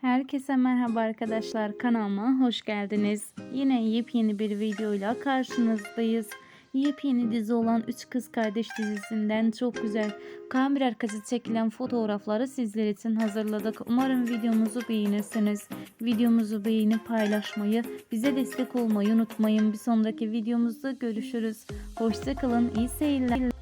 Herkese merhaba arkadaşlar kanalıma hoş geldiniz. Yine yepyeni bir videoyla karşınızdayız. Yepyeni dizi olan Üç Kız Kardeş dizisinden çok güzel kamera arkası çekilen fotoğrafları sizler için hazırladık. Umarım videomuzu beğenirsiniz. Videomuzu beğenip paylaşmayı, bize destek olmayı unutmayın. Bir sonraki videomuzda görüşürüz. Hoşçakalın, iyi seyirler.